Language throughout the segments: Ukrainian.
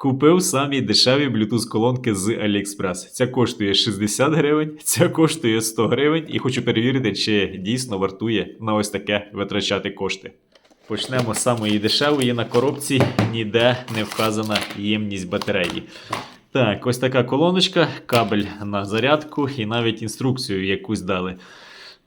Купив самі дешеві Bluetooth колонки з AliExpress. Ця коштує 60 гривень, ця коштує 100 гривень, і хочу перевірити, чи дійсно вартує на ось таке витрачати кошти. Почнемо з самої дешевої на коробці ніде не вказана ємність батареї. Так, ось така колоночка, кабель на зарядку і навіть інструкцію якусь дали.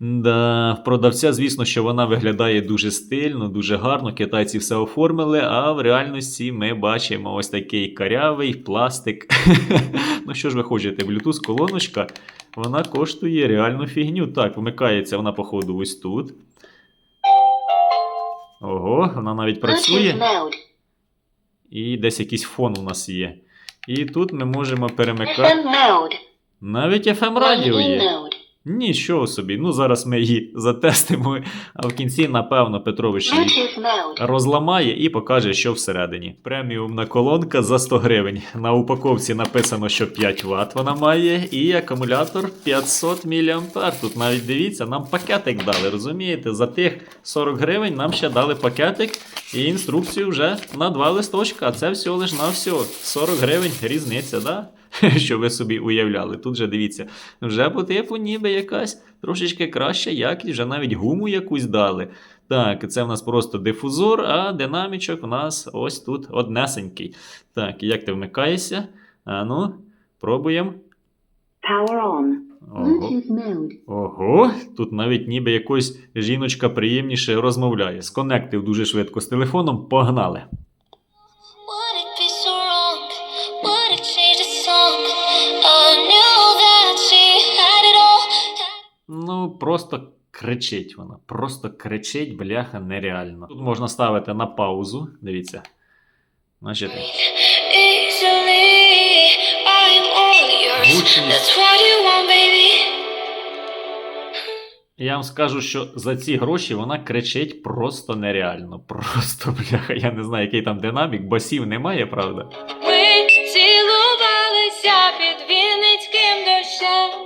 Да, в продавця, звісно, що вона виглядає дуже стильно, дуже гарно. Китайці все оформили, а в реальності ми бачимо ось такий карявий пластик. ну що ж ви хочете, Bluetooth колоночка, вона коштує реальну фігню. Так, вмикається вона, походу, ось тут. Ого, вона навіть працює. І десь якийсь фон у нас є. І тут ми можемо перемикати. Навіть FM радіо є. Нічого собі. Ну зараз ми її затестимо, а в кінці, напевно, Петрович її розламає і покаже, що всередині. Преміумна колонка за 100 гривень. На упаковці написано, що 5 Вт вона має, і акумулятор 500 мА. Тут навіть дивіться, нам пакетик дали. Розумієте? За тих 40 гривень нам ще дали пакетик і інструкцію вже на два листочка. А це всього лиш на всього 40 гривень різниця, да? Що ви собі уявляли. Тут же дивіться, вже по типу ніби якась трошечки краща якість, вже навіть гуму якусь дали. Так, це в нас просто дифузор, а динамічок у нас ось тут однесенький. Так, як ти вмикаєшся? А ну, пробуємо. Power on. Ого. Ого, тут навіть ніби якось жіночка приємніше розмовляє. Сконектив дуже швидко з телефоном, погнали. Ну, просто кричить вона. Просто кричить, бляха, нереально. Тут можна ставити на паузу. Дивіться. Значить. Гучність. Я вам скажу, що за ці гроші вона кричить просто нереально. Просто, бляха, я не знаю, який там динамік, басів немає, правда? Ми цілувалися під Вінницьким дощем.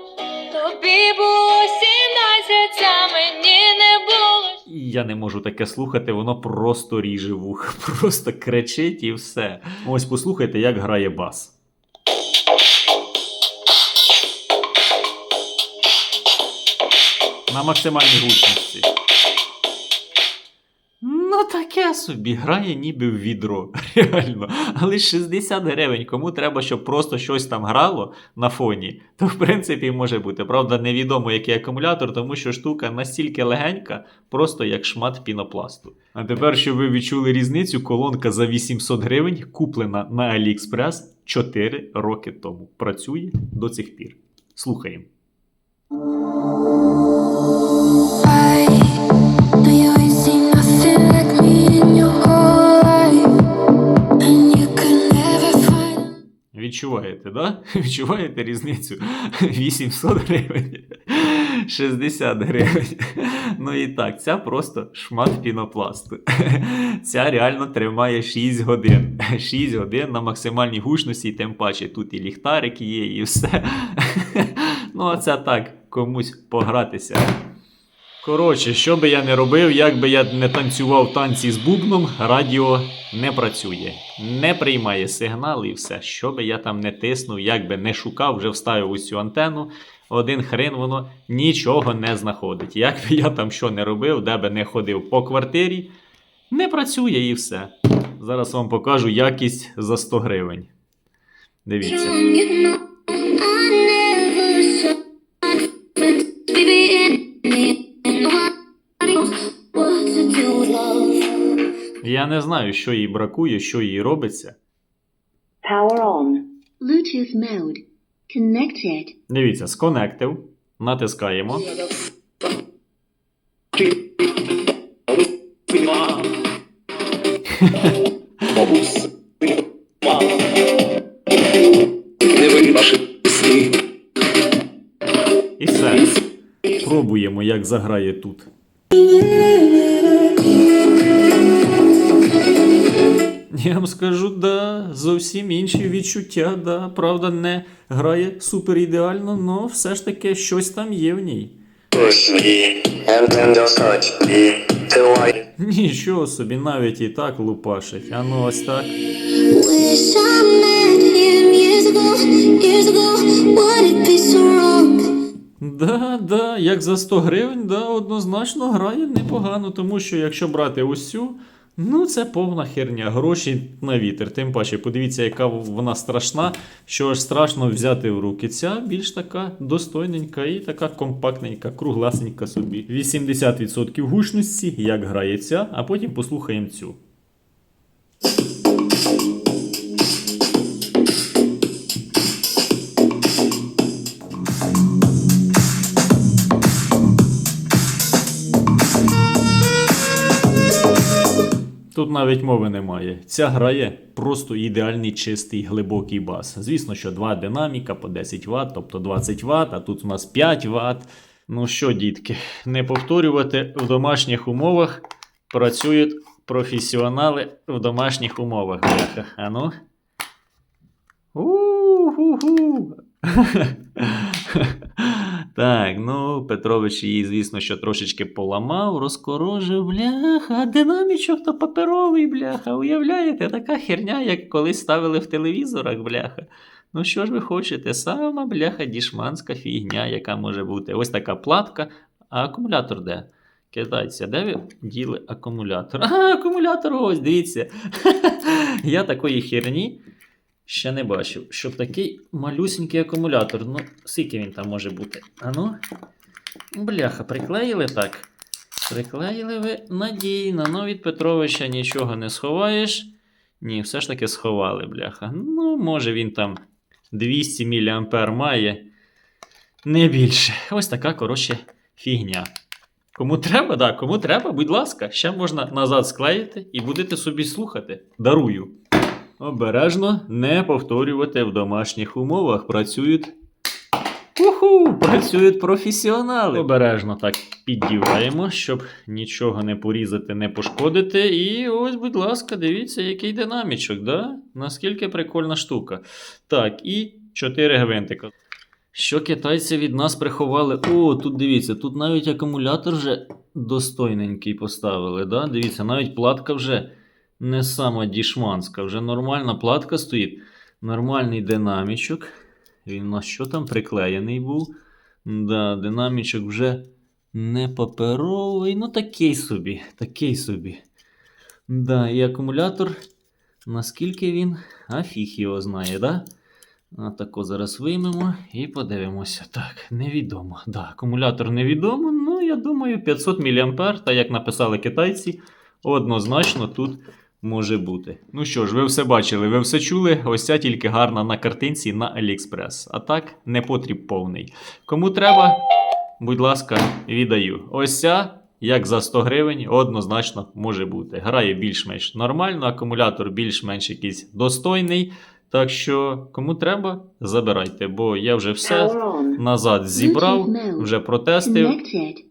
Я не можу таке слухати, воно просто ріже вух, просто кричить і все. Ось послухайте, як грає бас. На максимальній гучності. Ну, таке собі грає ніби в відро. Реально. Але 60 гривень. Кому треба, щоб просто щось там грало на фоні, то в принципі може бути. Правда, невідомо який акумулятор, тому що штука настільки легенька, просто як шмат пінопласту. А тепер, щоб ви відчули різницю, колонка за 800 гривень куплена на AliExpress 4 роки тому. Працює до цих пір. Слухаємо. Відчуваєте, да? Відчуваєте різницю? 800 гривень, 60 гривень. Ну і так, ця просто шмат пінопласту. Ця реально тримає 6 годин. 6 годин на максимальній гучності, тим паче тут і ліхтарик є, і все. Ну, а це так, комусь погратися. Коротше, що би я не робив, як би я не танцював танці з бубном, радіо не працює, не приймає сигнал і все. Що би я там не тиснув, як би не шукав, вже вставив цю антенну, один хрен воно нічого не знаходить. Як би я там що не робив, де би не ходив по квартирі, не працює і все. Зараз вам покажу якість за 100 гривень. Дивіться. Я не знаю, що їй бракує, що їй робиться. Power on. Bluetooth mode. Connected. Дивіться, сконектив, натискаємо. І все. Пробуємо, як заграє тут. Я вам скажу, да, зовсім інші відчуття, да. Правда, не грає супер ідеально, але все ж таки щось там є в ній. Нічого собі навіть і так лупашить. А ну ось так. Да, да, як за 100 гривень, да, однозначно грає непогано, тому що якщо брати усю ну це повна херня. Гроші на вітер. Тим паче, подивіться, яка вона страшна, що аж страшно взяти в руки. Ця більш така достойненька і така компактненька, кругласенька собі. 80% гучності, як грає ця, а потім послухаємо цю. Тут навіть мови немає. Ця грає просто ідеальний чистий глибокий бас. Звісно, що два динаміка по 10 Вт, тобто 20 Вт, а тут у нас 5 Вт. Ну що, дітки, не повторювати в домашніх умовах працюють професіонали в домашніх умовах. А ну. У-ху-ху. Так, ну, Петрович її, звісно, що трошечки поламав, розкорожив, бляха, динамічок то паперовий, бляха. Уявляєте, така херня, як колись ставили в телевізорах, бляха. Ну що ж ви хочете? Сама бляха дішманська фігня, яка може бути. Ось така платка, а акумулятор де? Китайці, де ви діли акумулятор? А, акумулятор ось, дивіться. Я такої херні ще не бачив, щоб такий малюсенький акумулятор. Ну, скільки він там може бути? А ну? Бляха, приклеїли так. Приклеїли ви надійно. Ну, від Петровича нічого не сховаєш. Ні, все ж таки сховали, бляха. Ну, може він там 200 мА має. Не більше. Ось така, коротше, фігня. Кому треба, да, кому треба, будь ласка, ще можна назад склеїти і будете собі слухати. Дарую. Обережно не повторювати в домашніх умовах. Працюють. Уху! Працюють професіонали. Обережно так піддіваємо, щоб нічого не порізати, не пошкодити. І ось, будь ласка, дивіться, який динамічок, да? Наскільки прикольна штука. Так, і 4 гвинтика. Що китайці від нас приховали? О, тут дивіться, тут навіть акумулятор вже достойненький поставили. Да? Дивіться, навіть платка вже не сама дішманська, вже нормальна платка стоїть. Нормальний динамічок. Він у нас що там приклеєний був. Да, динамічок вже не паперовий, ну такий собі, такий собі. Да, і акумулятор, наскільки він, а його знає, да? А тако зараз виймемо і подивимося. Так, невідомо. Да, акумулятор невідомо, ну я думаю, 500 мА, та як написали китайці, однозначно тут може бути. Ну що ж, ви все бачили, ви все чули. Ось ця тільки гарна на картинці на AliExpress. А так, не потріб повний. Кому треба, будь ласка, віддаю. Ось ця, як за 100 гривень, однозначно може бути. Грає більш-менш нормально, акумулятор більш-менш якийсь достойний. Так що, кому треба, забирайте, бо я вже все назад зібрав, вже протестив.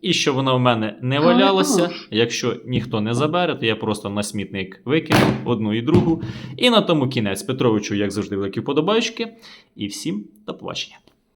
І що вона в мене не валялася, якщо ніхто не забере, то я просто на смітник викину одну і другу. І на тому кінець Петровичу, як завжди, великі вподобайки. І всім до побачення.